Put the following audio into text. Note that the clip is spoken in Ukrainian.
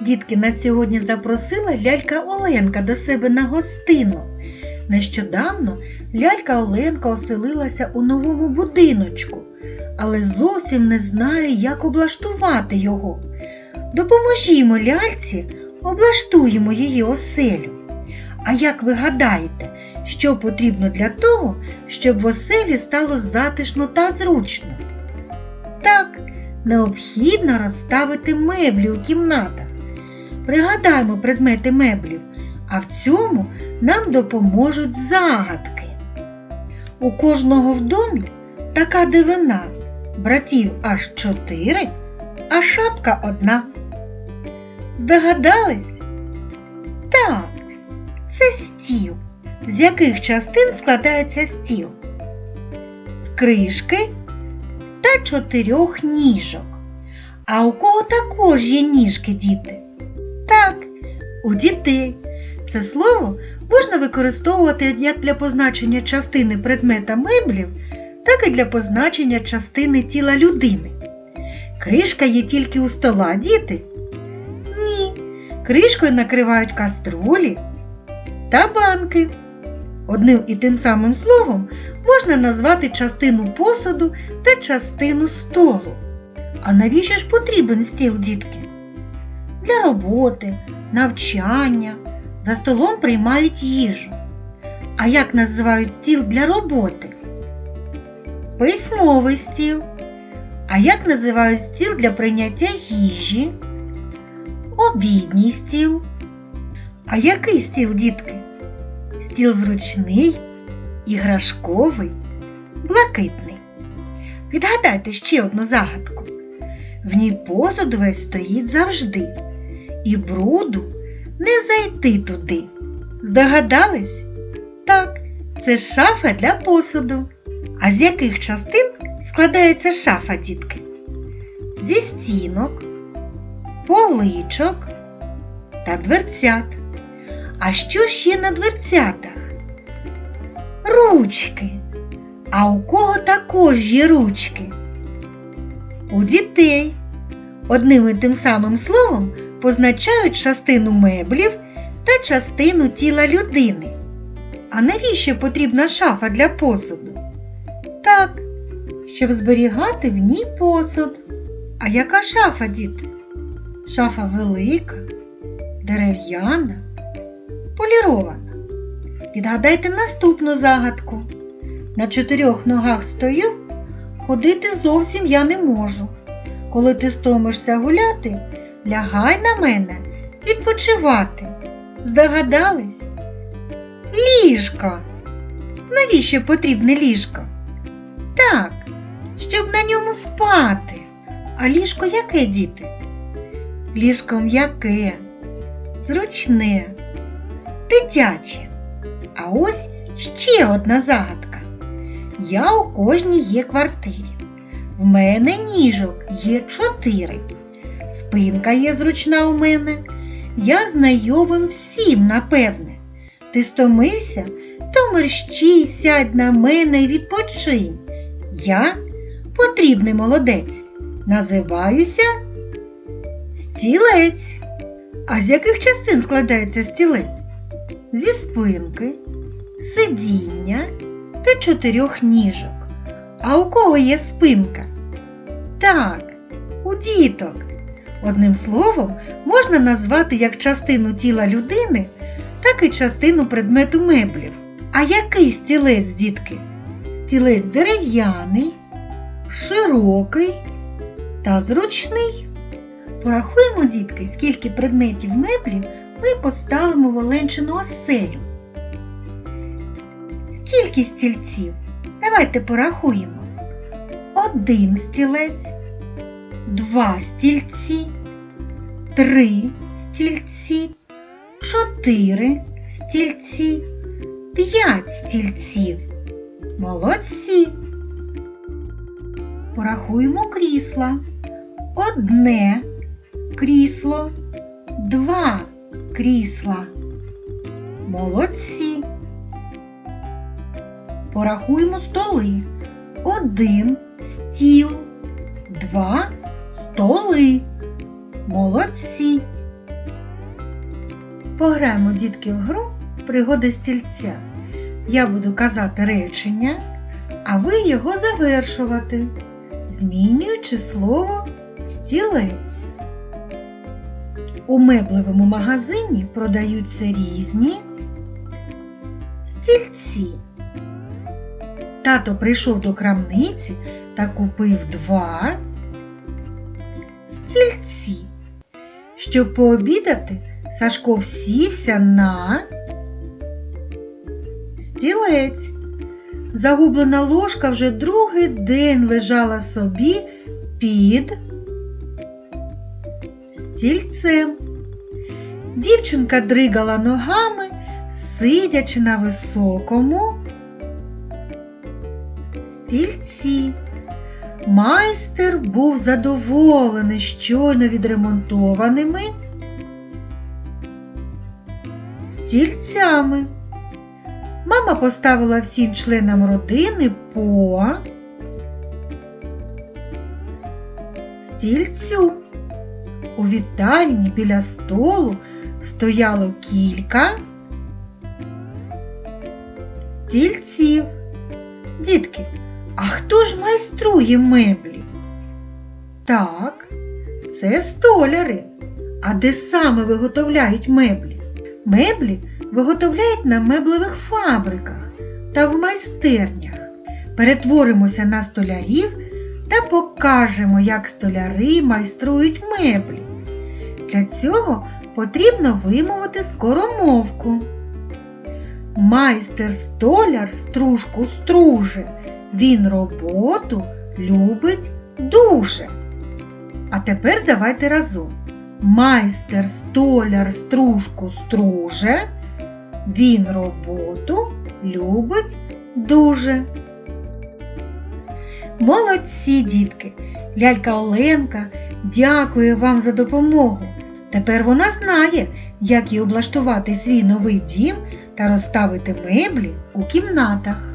Дітки нас сьогодні запросила лялька Оленка до себе на гостину. Нещодавно лялька Оленка оселилася у новому будиночку, але зовсім не знає, як облаштувати його. Допоможімо ляльці, облаштуємо її оселю. А як ви гадаєте, що потрібно для того, щоб в оселі стало затишно та зручно? Так, необхідно розставити меблі у кімнатах. Пригадаємо предмети меблів, а в цьому нам допоможуть загадки. У кожного в домі така дивина, братів аж чотири, а шапка одна. Здогадались? Так, це стіл. З яких частин складається стіл? З кришки та чотирьох ніжок. А у кого також є ніжки, діти? Так, у дітей. Це слово можна використовувати як для позначення частини предмета меблів, так і для позначення частини тіла людини. Кришка є тільки у стола, діти? Ні. Кришкою накривають каструлі та банки. Одним і тим самим словом можна назвати частину посуду та частину столу. А навіщо ж потрібен стіл, дітки? Для роботи, навчання. За столом приймають їжу. А як називають стіл для роботи? Письмовий стіл. А як називають стіл для прийняття їжі? Обідній стіл. А який стіл, дітки? Стіл зручний, іграшковий, блакитний. Відгадайте ще одну загадку. В ній посуд весь стоїть завжди, і бруду не зайти туди. Здогадались? Так, це шафа для посуду. А з яких частин складається шафа, дітки? Зі стінок, поличок та дверцят. А що ще на дверцятах? Ручки. А у кого також є ручки? У дітей. Одним і тим самим словом позначають частину меблів та частину тіла людини. А навіщо потрібна шафа для посуду? Так, щоб зберігати в ній посуд. А яка шафа, діти? Шафа велика, дерев'яна, полірована. Відгадайте наступну загадку. На чотирьох ногах стою, ходити зовсім я не можу. Коли ти стомишся гуляти, лягай на мене відпочивати. Здогадались? Ліжко. Навіщо потрібне ліжко? Так, щоб на ньому спати. А ліжко яке, діти? Ліжко м'яке, зручне, дитяче. А ось ще одна загадка. Я у кожній є квартирі. В мене ніжок є чотири. Спинка є зручна у мене. Я знайомим всім, напевне. Ти стомився, то мерщій сядь на мене і відпочинь. Я потрібний молодець. Називаюся стілець. А з яких частин складається стілець? Зі спинки, сидіння та чотирьох ніжок. А у кого є спинка? Так, у діток. Одним словом, можна назвати як частину тіла людини, так і частину предмету меблів. А який стілець, дітки? Стілець дерев'яний, широкий та зручний. Порахуємо, дітки, скільки предметів меблів ми поставимо в Оленчину оселю. Скільки стільців? Давайте порахуємо. Один стілець, два стільці, три стільці, чотири стільці, п'ять стільців. Молодці. Порахуємо крісла. Одне крісло, два крісла. Молодці. Порахуємо столи. Один стіл, два столи. Молодці. трішки в гру пригоди стільця. Я буду казати речення, а ви його завершувати, змінюючи слово стілець. У меблевому магазині продаються різні стільці. Тато прийшов до крамниці та купив два стільці. Щоб пообідати, Сашко всівся на стілець. Загублена ложка вже другий день лежала собі під стільцем. Дівчинка дригала ногами, сидячи на високому стільці. Майстер був задоволений щойно відремонтованими стільцями. Мама поставила всім членам родини по стільцю. У вітальні біля столу стояло кілька стільців. Дітки, а хто ж майструє меблі? Так, це столяри. А де саме виготовляють меблі? Меблі виготовляють на меблевих фабриках та в майстернях. Перетворимося на столярів та покажемо, як столяри майструють меблі. Для цього потрібно вимовити скоромовку. Майстер столяр стружку струже, він роботу любить дуже. А тепер давайте разом. Майстер столяр стружку струже, він роботу любить дуже. Молодці, дітки! Лялька Оленка дякує вам за допомогу. Тепер вона знає, як їй облаштувати свій новий дім та розставити меблі у кімнатах.